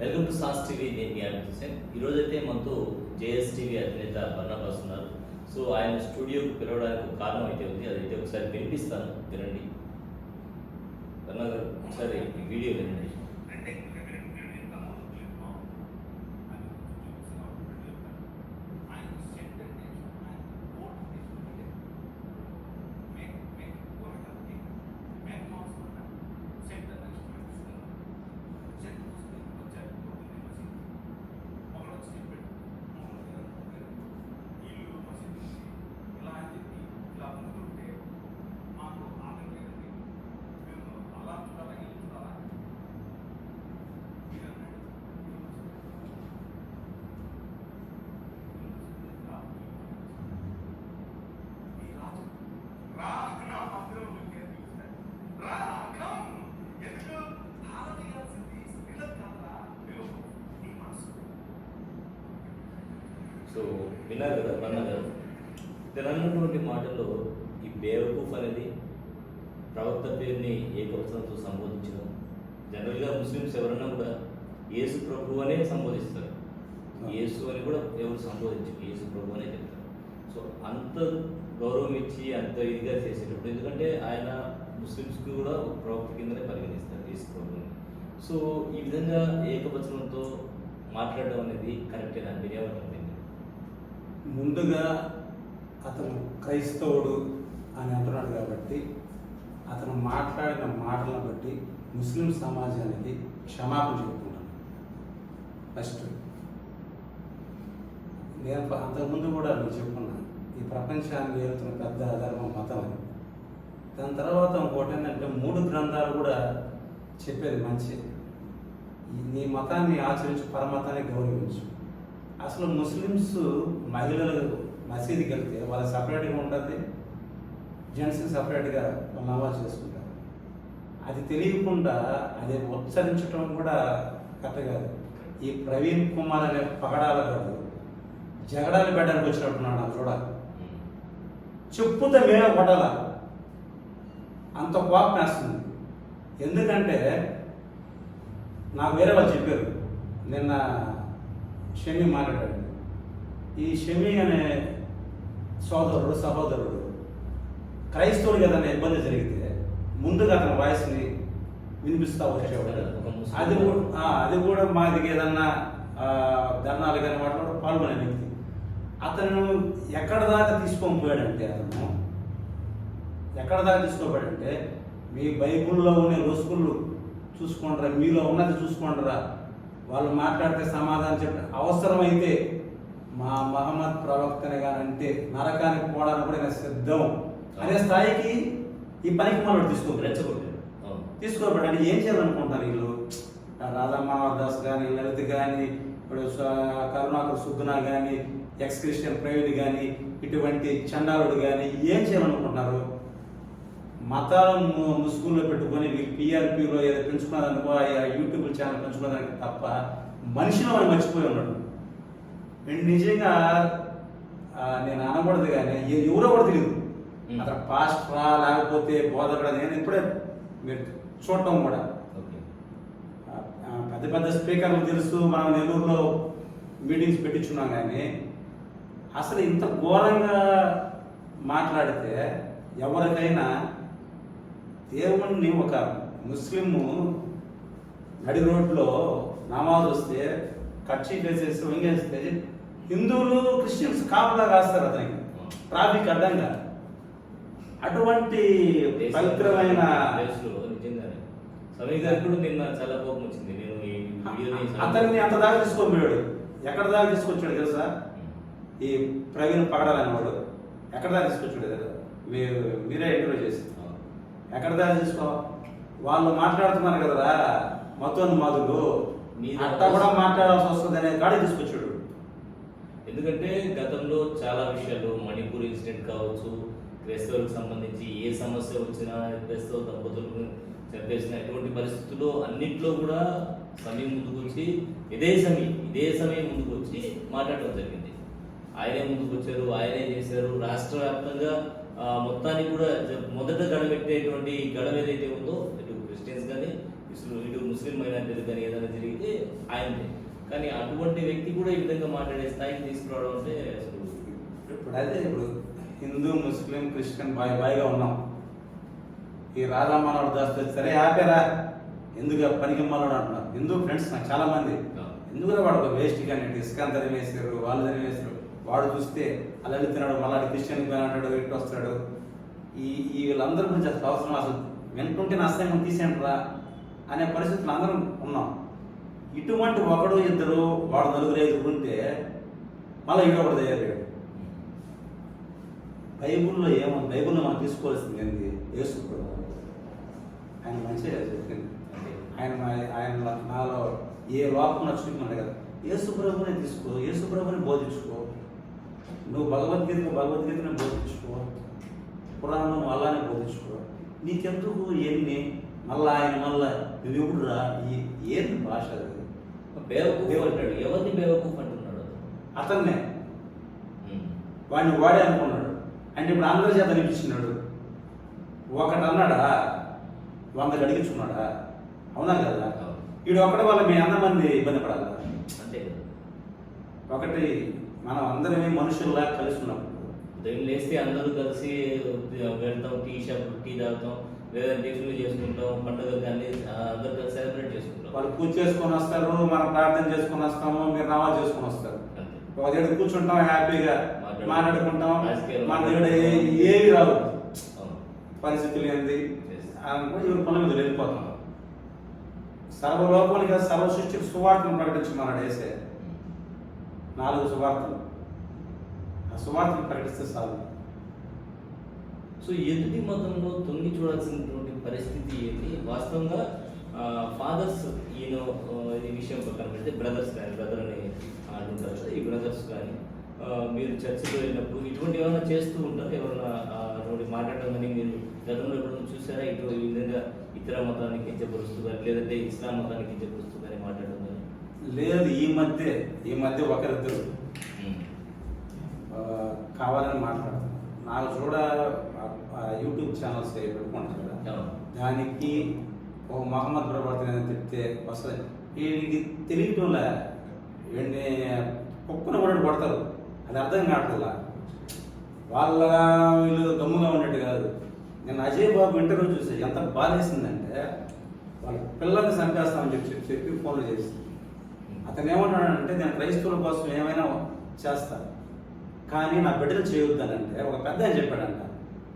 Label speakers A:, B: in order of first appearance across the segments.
A: Welcome to sauce TV నేను మీ అమిత్ ఈరోజైతే ఈరోజు అయితే మనతో జేఎస్ టీవీ అధినేత బర్ణబ్ ఉన్నారు. సో ఆయన స్టూడియోకి పిలవడానికి ఒక కారణం అయితే ఉంది. అదైతే ఒకసారి వినిపిస్తాను. వినండి. బర్ణ గారు ఒకసారి వీడియో వినండి. సో విన్నారు కదా బర్ణ కదా. ఇక్కడ మాటల్లో ఈ బేవకూఫ్ అనేది ప్రవక్త పేరుని ఏకవచనంతో సంబోధించడం. జనరల్గా ముస్లిమ్స్ ఎవరన్నా కూడా యేసు ప్రభు అనే సంబోధిస్తారు. యేసు అని కూడా ఎవరు సంబోధించరు యేసు ప్రభు అనే చెప్తారు. సో అంత గౌరవం ఇచ్చి అంత ఇదిగా చేసేటప్పుడు ఎందుకంటే ఆయన ముస్లిమ్స్కి కూడా ఒక ప్రవక్త కిందనే పరిగణిస్తారు యేసు ప్రభుని సో ఈ విధంగా ఏకవచనంతో మాట్లాడడం అనేది కరెక్టేనా? మీరేమంటారు? దీన్ని?
B: ముందుగా అతను క్రైస్తవుడు అని అంటున్నాడు కాబట్టి అతను మాట్లాడిన మాటలను బట్టి ముస్లిం సమాజానికి క్షమాపణ చెప్తున్నాను ఫస్ట్ నేను అంతకుముందు కూడా నేను చెప్పుకున్నాను ఈ ప్రపంచాన్ని ఏలుతున్న పెద్ద ధర్మం మతం అని దాని తర్వాత ఇంకోటి ఏంటంటే మూడు గ్రంథాలు కూడా చెప్పేది మంచి నీ మతాన్ని ఆచరించు పరమతాన్ని గౌరవించు. అసలు ముస్లిమ్స్ మహిళలు మసీదుకి వెళ్తే వాళ్ళ సపరేట్గా ఉంటుంది జెంట్స్కి సపరేట్గా వాళ్ళు నమాజ్ చేసుకుంటారు. అది తెలియకుండా అది ఉచ్చరించడం కూడా కరెక్ట్ కాదు. ఈ ప్రవీణ్ కుమార్ అనే పగడాల కాదు జగడాలు పెట్టడానికి వచ్చినట్టున్నాడు చూడ. చూడాలి చెప్పుతే మేమే కొట్టాల? అంత కోపం వేస్తుంది. ఎందుకంటే నాకు వేరే వాళ్ళు చెప్పారు నిన్న షమి మాట్లాడాడు. ఈ షమి అనే సోదరుడు సహోదరుడు క్రైస్తవుడికి ఏదైనా ఇబ్బంది జరిగితే ముందుగా అతని వాయిస్ని వినిపిస్తా వచ్చేవాడు. అది కూడా అది కూడా మాది ఏదన్నా ధర్నాలు కానీ వాటిలో పాల్గొనే వ్యక్తి. అతను ఎక్కడ దాకా తీసుకొని పోయాడంటే అతను ఎక్కడ దాకా తీసుకోబడంటే మీ బైబుల్లో ఉన్న రుసుకులు చూసుకోండిరా మీలో ఉన్నది చూసుకోండిరా వాళ్ళు మాట్లాడితే సమాధానం చెప్పి అవసరమైతే మా మహమ్మద్ ప్రవక్తని కానీ అంటే నరకానికి పోవడానికి కూడా నేను సిద్ధం. అనే స్థాయికి ఈ పనికి మనం తీసుకోబడి
A: రెచ్చగొట్టారు
B: అంటే ఏం చేయాలనుకుంటున్నారు వీళ్ళు? రాధా మనోహర్ దాస్ కానీ లలిత్ కానీ ఇప్పుడు కరుణాకర్ సుగ్నా కానీ ఎక్స్ క్రిస్టియన్ ప్రవీణ్ కానీ ఇటువంటి చండాలుడు కానీ ఏం చేయాలనుకుంటున్నారు? మతాలను ము- ముసుగుల్లో పెట్టుకొని వీళ్ళు పిఆర్పిలో ఏదో పెంచుకున్నారనుకో ఆ యూట్యూబ్ ఛానల్ పెంచుకున్నారని తప్ప మనిషిని వాడు మర్చిపోయి ఉన్నాడు. వీడు నిజంగా నేను అనకూడదు కానీ ఎవరో కూడా తెలియదు. అతను పాస్టరా లేకపోతే బోధకుడా నేను ఇప్పుడే మీరు చూడటం కూడా. పెద్ద పెద్ద స్పీకర్లు తెలుసు మనం నెల్లూరులో మీటింగ్స్ పెట్టించున్నాం కానీ అసలు ఇంత ఘోరంగా మాట్లాడితే ఎవరికైనా దేవుణ్ణి ఒక ముస్లిము నడి రోడ్లో నమాజ్ వస్తే కచ్చి వేసేసి వంగేస్తే హిందువులు క్రిస్టియన్స్ కాపులా కాస్తారు అతనికి. ట్రాఫిక్ అడ్డంగా. అటువంటి పవిత్రమైన
A: నిన్న చాలా కోపం వచ్చింది. నేను
B: అతన్ని అంత దాకా తీసుకోబోయాడు ఎక్కడ దాకా తీసుకొచ్చాడు తెలుసా? ఈ ప్రవీణ్ పగడాలనేవాడు ఎక్కడ దాకా తీసుకొచ్చాడు? కదా మీరు మీరే ఇంటర్వ్యూ చేసి. ఎక్కడ దాకా తీసుకో వాళ్ళు మాట్లాడుతున్నారు కదరా మొత్తం మాదులు
A: మీరు
B: అట్లా కూడా మాట్లాడాల్సి వస్తుంది అనే కాడికి తీసుకొచ్చాడు.
A: ఎందుకంటే గతంలో చాలా విషయాలు మణిపూర్ ఇన్సిడెంట్ కావచ్చు క్రైస్తవులకు సంబంధించి ఏ సమస్య వచ్చినా క్రైస్తవ దంపతులను చంపేసిన ఎటువంటి పరిస్థితుల్లో అన్నింటిలో కూడా సమయం ముందుకు వచ్చి ఇదే సమయం ఇదే సమయం ముందుకు వచ్చి మాట్లాడడం జరిగింది. ఆయనే ముందుకు వచ్చారు ఆయనే చేశారు. రాష్ట్ర వ్యాప్తంగా ఆ, మొత్తానికి కూడా మొదట గడబెట్టేటువంటి గడం ఏదైతే ఉందో ఇటు క్రిస్టియన్స్ కానీ ఇటు ముస్లిం మైనారిటీలు కానీ ఏదైనా జరిగితే ఆయన కానీ అటువంటి వ్యక్తి కూడా ఈ విధంగా మాట్లాడే స్థాయికి తీసుకురావడం అంటే అసలు
B: ఇప్పుడు హిందూ ముస్లిం క్రిస్టియన్ బాయ్ బాయ్గా ఉన్నాం. ఈ రాధా మనోడు దాస్తే సరే ఆపేరా? ఎందుకు పనికి అంటున్నారు? హిందూ ఫ్రెండ్స్ నాకు చాలా మంది. ఎందుకు వాడు ఒక వేస్ట్ కానీ ఇస్కాన్ ధర వేసారు వాళ్ళు ధర వేసారు వాడు చూస్తే అలా వెళ్తున్నాడు మళ్ళీ క్రిస్టియన్ అంటాడు ఇటు వస్తాడు? ఈ ఈ వీళ్ళందరి గురించి అసలు అవసరం అసలు వింటుంటే నా అసహ్యం తీసేయండిరా అనే పరిస్థితులు అందరం ఉన్నాం. ఇటువంటి ఒకడు ఇద్దరు వాడు నలుగురు ఐదుగురు ఉంటే మళ్ళీ ఇటు ఒకటి తయారయ్యాడు బైబుల్లో ఏమో బైబుల్లో మనం తీసుకోవాల్సింది ఏంది? వేసుకోవడం ఆయన మంచిగా చెప్పింది. ఆయన ఆయన నాలో ఏ లోపం నచ్చుకుంటున్నాడు కదా యేసు ప్రభుని తీసుకో యేసు ప్రభుని బోధించుకో. నువ్వు భగవద్గీత భగవద్గీతని బోధించుకో. పురాణం అలానే బోధించుకో. నీకెందుకు ఎన్ని? మళ్ళా ఆయన మళ్ళా నువ్వు రా ఏంది భాష
A: బేవకూఫ్ అంటాడు. ఎవరిని బేవకూఫ్ అంటున్నాడు
B: అతన్నే. వాడిని వాడే అనుకున్నాడు. అంటే ఇప్పుడు అందరి చేత అనిపించినాడు. ఒకటి అన్నాడా వందకి అడిగించుకున్నాడా అవునా కదా. వీడు ఒక్కడి వల్ల మీ అన్న మంది ఇబ్బంది పడాలి?
A: అంతే
B: ఒకటి మనం అందరమే మనుషుల్లా కలిసి
A: ఉదయం లేస్తే అందరూ కలిసి వెళ్తాం టీ షాప్ టీ తాగుతాం లేదా టిఫిన్లు చేసుకుంటాం పండుగలు కానీ అందరూ కలిసి సెలబ్రేట్ చేసుకుంటాం.
B: వాళ్ళు పూజ చేసుకొని వస్తారు మనం ప్రార్థన చేసుకొని వస్తాము మీరు నమాజ్ చేసుకొని వస్తారు. ఒక దగ్గర కూర్చుంటాం హ్యాపీగా
A: మాట్లాడు-
B: మాట్లాడుకుంటాం మన దగ్గర ఏవి రావు. పరిస్థితులు ఏంది? ఎవరి పనుల మీద వెళ్ళిపోతాం. సర్వలోకానికి సర్వ సృష్టికి సువార్తను ప్రకటించమన్నాడు వేసే. నాలుగు సువార్తలు. ఆ సువార్తలు ప్రకటిస్తే చాలు.
A: సో ఎదుటి మతంలో తొంగి చూడాల్సినటువంటి పరిస్థితి ఏంటి? వాస్తవంగా ఫాదర్స్ ఈయన ఈ విషయం పక్కన పెడితే బ్రదర్స్ కానీ బ్రదర్ అని అంటుంటారు కదా, ఈ బ్రదర్స్ కానీ మీరు చర్చిలో వెళ్ళినప్పుడు ఇటువంటి ఏమైనా చేస్తూ ఉంటారు? ఎవరైనా అటువంటి మాట్లాడడం కానీ మీరు గతంలో ఎప్పుడైనా చూసారా? ఇటు ఈ విధంగా ఇతర మతానికి కించపరుస్తూ కానీ లేదంటే ఇస్లాం మతానికి కించపరుస్తూ కానీ మాట్లాడడం
B: లేదు ఈ మధ్య ఈ మధ్య ఒకరిద్దరు. కావాలని మాట్లాడతారు నాకు చూడ యూట్యూబ్ ఛానల్స్ పెట్టుకుంటారు కదా. దానికి ఓ మహమ్మద్ ప్రవర్తన చెప్తే వస్తుంది. వీడికి తెలియటంలే వీడిని కుక్కను కూడా కొడతారు. అది అర్థం కావట్లా వాళ్ళ వీళ్ళు గమ్ముగా ఉన్నట్టు కాదు. నేను అజయ్ బాబు ఇంటర్వ్యూ చూసి ఎంత బాధేసిందంటే వాళ్ళ పిల్లల్ని చంపేస్తామని చెప్పి చెప్పి చెప్పి ఫోన్లు చేసి అతను ఏమంటాడంటే నేను క్రైస్తవుల కోసం ఏమైనా చేస్తాను కానీ నా బిడ్డలు చేయొద్దానంటే ఒక పెద్ద అని చెప్పాడంట.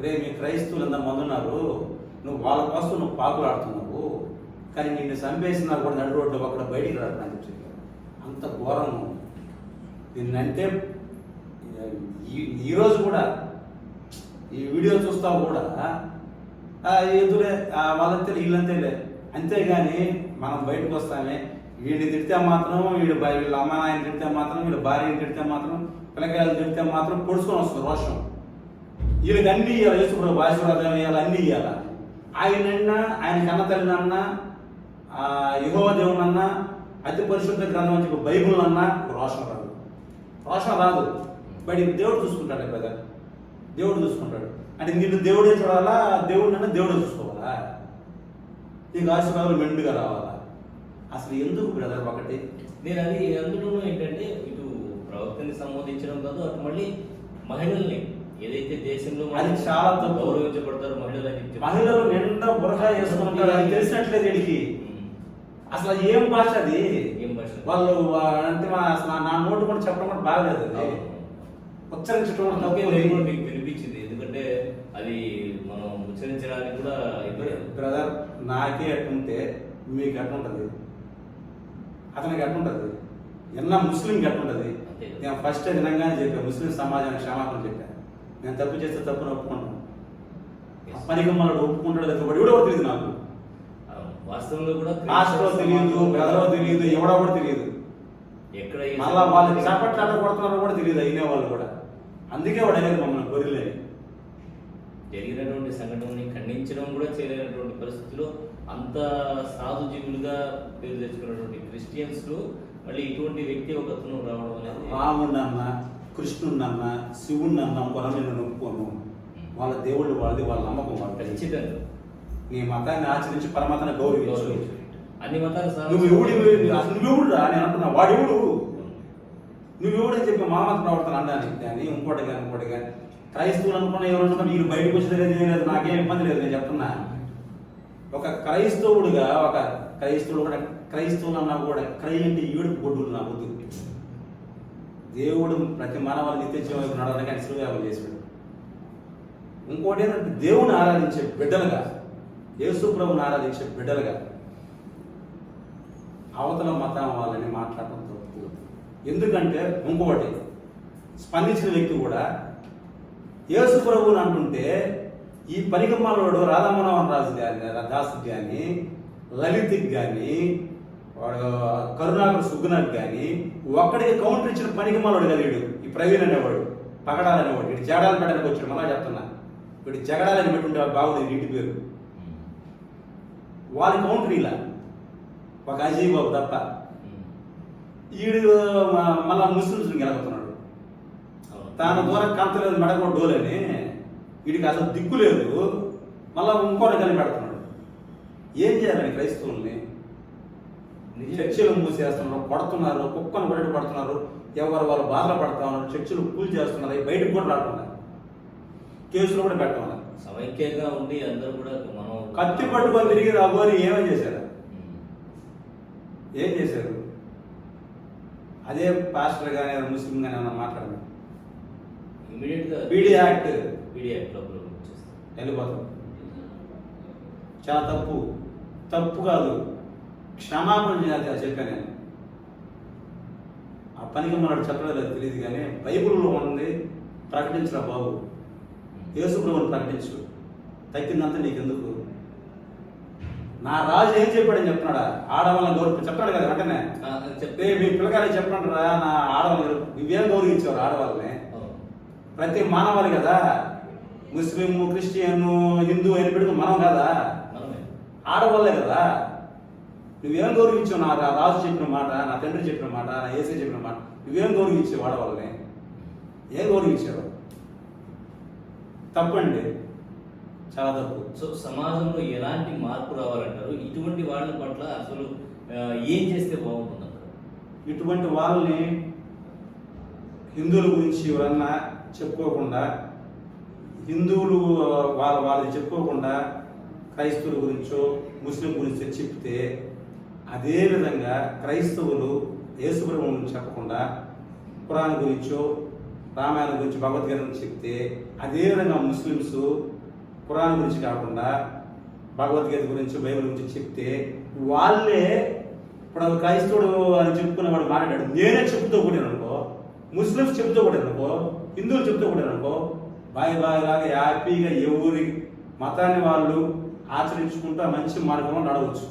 B: రే మీ క్రైస్తవులు ఎంత మంది ఉన్నారు? నువ్వు వాళ్ళ కోసం నువ్వు పాకులాడుతున్నావు కానీ నిన్ను చంపేసినా కూడా నడు రోడ్డు అక్కడ బయటికి రాడు అని చెప్పి అంత ఘోరం నిన్నంటే ఈ ఈరోజు కూడా ఈ వీడియో చూస్తావు కూడా ఎదురే ఆ, వాళ్ళంతే వీళ్ళంతేలే. అంతేగాని మనం బయటకు వస్తామే వీడిని తిడితే మాత్రం వీడు వీళ్ళ అమ్మ నాయన తిడితే మాత్రం వీళ్ళ భార్యని తిడితే మాత్రం పిల్లకాయలు తిడితే మాత్రం పొడుచుకొని వస్తుంది రోషం. వీళ్ళకి అన్ని ఇవ్వాలి యేసుప్రభు ఆశీర్వాదం ఇవ్వాలి అన్ని ఇవ్వాలి ఆయనన్నా ఆయన కన్న తల్లినన్న యుగవ దేవునన్నా అతి పరిశుద్ధ గ్రంథం అని చెప్పి బైబుల్ అన్నా రోషం రాదు. రోషం రాదు. బట్ ఇది దేవుడు చూసుకుంటాడు కదా. దేవుడు చూసుకుంటాడు. అంటే నిన్ను దేవుడే చూడాలా? దేవుడు నన్ను దేవుడు చూసుకోవాలా? నీకు ఆశీర్వాదాలు మెండుగా రావాలా? అసలు ఎందుకు బ్రదర్ ఒకటి
A: నేను అది అందులోనూ ఏంటంటే ఇటు ప్రవక్తని సంబోధించడం కాదు అటు మళ్ళీ మహిళల్ని ఏదైతే దేశంలో
B: అది చాలా.
A: గౌరవించబడతారు మహిళలు అని చెప్పి
B: మహిళలు నిండా బురకా వేసుకుంటారు అది తెలిసినట్లేదు వీడికి. అసలు ఏం భాష అది
A: ఏం భాష?
B: వాళ్ళు అంటే అసలు నా నోటు కూడా చెప్పడం కూడా బాగలేదు. ఉచ్చరించడం కూడా
A: మీకు వినిపించింది ఎందుకంటే అది మనం ఉచ్చరించడానికి కూడా
B: బ్రదర్ నాకే అట్టుంటే మీకు అట్టుంటది అతనికి అట్టుంటది ఎన్న ముస్లింకి
A: అంతే.
B: నేను ఫస్ట్ వినంగానే చెప్పాను ముస్లిం సమాజానికి క్షమాపణ చెప్పాను నేను తప్పు చేస్తే తప్పును ఒప్పుకుంటాను. పనికి ఒప్పుకుంటాడు వాడు ఎవడో తెలియదు నాకు.
A: వాస్తవంలో కూడా
B: హాస్టల్లో తెలియదు బ్రదరో తెలియదు ఎవడో కూడా తెలియదు
A: ఎక్కడ
B: మళ్ళా వాళ్ళు చప్పట్లు అట్లా కొడుతున్నారో కూడా తెలియదు అయిన వాళ్ళు కూడా. అందుకే వాడు అనేది మమ్మల్ని గొర్రెలేని
A: జరిగినటువంటి సంఘటనని ఖండించడం కూడా చేయలేనటువంటి పరిస్థితిలో అంత సాధు జీవులుగా పేరు తెచ్చుకున్నటువంటి క్రిస్టియన్స్ మళ్ళీ ఇటువంటి వ్యక్తి ఒక అతను రావడం అనేది
B: రాముడినన్న కృష్ణుడినన్న శివుడినన్న ఇంకొన నేను నొప్పుకోను వాళ్ళ దేవుళ్ళు వాళ్ళది వాళ్ళ నమ్మకం వాళ్ళది.
A: ఖచ్చితంగా.
B: నీ మతాన్ని ఆచరించి పరమతాన్ని గౌరవించు.
A: అన్ని మతాలు
B: నువ్వు ఎవడు అసలు నువ్వెవడు రా నేను అంటున్నా వాడు ఎవడు? నువ్వెవడని చెప్పి మామత ప్రవర్తన అనడానికి కానీ ఇంకోటి కానీ ఇంకోటి కానీ క్రైస్తవులు అనుకున్న ఎవరు అనుకున్నా మీరు బయటకు వచ్చేది లేదు నాకేం ఇబ్బంది లేదు నేను చెప్తున్నా. ఒక క్రైస్తవుడుగా ఒక క్రైస్తవుడు కూడా క్రైస్తవులన్నా కూడా క్రై అంటే ఏడుపు గొడ్డులు నా వద్దు దేవుడు ప్రతి మానవాళి నిత్య జీవం వైపు నడవడానికి ఆయన శిలువ్యాపం చేశాడు. ఇంకోటి ఏంటంటే దేవుని ఆరాధించే బిడ్డలుగా యేసు ప్రభుని ఆరాధించే బిడ్డలుగా అవతల మతం వాళ్ళని మాట్లాడటం తప్పు. ఎందుకంటే ఇంకొకటి స్పందించిన వ్యక్తి కూడా యేసు ప్రభువుని అంటుంటే ఈ పరిగమ్మలోడు రాధామోహన్ రాజు గాని దాస్ కానీ లలిత్కి కానీ వాడు కరుణాకర్ సుగ్గునాథ్ కానీ ఒక్కడికి కౌంటర్ ఇచ్చిన పనికిమాలోడు కదా వీడు. ఈ ప్రవీణ్ అనేవాడు పగడాలనేవాడు వీడు జగడాలు పెట్టడానికి వచ్చాడు మళ్ళా చెప్తున్నా. వీడు జగడాలని పెట్టుంటే బాగుంది ఇంటి పేరు. వాళ్ళ కౌంటర్ ఇలా. ఒక అజయ్ బాబు తప్ప. ఈడు మళ్ళా ముస్లింస్ గెలుగుతున్నాడు
A: అవును.
B: తాను దూరం కంతలేదు మెడకో డోలని. వీడికి అసలు దిక్కు లేదు. మళ్ళా ఇంకోటి కలిపి పెడుతున్నాడు. ఏం చేయాలని క్రైస్తవుల్ని. చర్చిలు మూసేస్తున్నారు కొడుతున్నారు కుక్కను కొట్టి పడుతున్నారు ఎవరు వాళ్ళు బాధలు పడతా ఉన్నారు చర్చిలు కూల్ చేస్తున్నారు అవి బయటకు కూడా రావట్లేదు కేసులు కూడా పెట్టడం
A: సమైక్యంగా ఉండి అందరూ కూడా మనం
B: కత్తి పట్టుకొని తిరిగి రాబోని ఏమని చేశారు. ఏం చేశారు? అదే పాస్టర్ కానీ ముస్లిం కానీ ఏమన్నా మాట్లాడదు?
A: ఇమీడియట్గా
B: పీడీ యాక్ట్
A: పీడీ యాక్ట్ లోపల వచ్చేస్తాం
B: వెళ్ళిపోతాం చాలా తప్పు. తప్పు కాదు. క్షమాపణ చేయాలి చెప్పాను నేను. ఆ పనికి మనకు చెప్పలేదు తెలియదు కానీ బైబిల్లో ఉంది ప్రకటించరా బాబు? యేసు ప్రభువుని ప్రకటించు. తగ్గిందంతా నీకెందుకు? నా రాజు ఏం చెప్పాడని చెప్తున్నాడా? ఆడవాళ్ళని గౌరవ చెప్పాడు కదా వెంటనే. చెప్తే మీ పిల్లకాయలు చెప్పండి రా నా ఆడవాళ్ళు నువ్వేం గౌరవించావు ఆడవాళ్ళని. ప్రతి మానవాళి కదా. ముస్లిం క్రిస్టియన్ హిందూ అయిన పెడుకు మనం కదా? ఆడవాళ్ళే కదా? నువ్వేం గౌరవించావు నా రాజు చెప్పిన మాట నా తండ్రి చెప్పిన మాట నా ఏసీ చెప్పిన మాట నువ్వేం గౌరవించావు ఆడవాళ్ళని? ఏం గౌరవించావు? తప్పండి. చాలా తప్పు.
A: సో సమాజంలో ఎలాంటి మార్పు రావాలంటారు? ఇటువంటి వాళ్ళ పట్ల అసలు ఏం చేస్తే బాగుంటుంది
B: ఇటువంటి వాళ్ళని హిందువుల గురించి ఎవరన్నా చెప్పుకోకుండా హిందువులు వాళ్ళ వాళ్ళది చెప్పుకోకుండా క్రైస్తవుల గురించో ముస్లిం గురించో చెప్తే అదే విధంగా క్రైస్తవులు యేసుప్రభు గురించి చెప్పకుండా పురాణ గురించో రామాయణం గురించి భగవద్గీత గురించి చెప్తే అదే విధంగా ముస్లిమ్స్ పురాణం గురించి కాకుండా భగవద్గీత గురించి బైబిల్ గురించి చెప్తే వాళ్ళే ఇప్పుడు క్రైస్తవుడు అని చెప్పుకున్న వాడు మాట్లాడాడు. నేనే చెప్తూ కూడా అనుకో ముస్లిమ్స్ చెప్తూ కూడా అనుకో హిందువులు చెప్తూ కూడా అనుకో బాయ్ బాయ్ లాగా హ్యాపీగా ఎవరి మతాన్ని వాళ్ళు ఆచరించుకుంటూ మంచి మార్గంలో నడవచ్చు.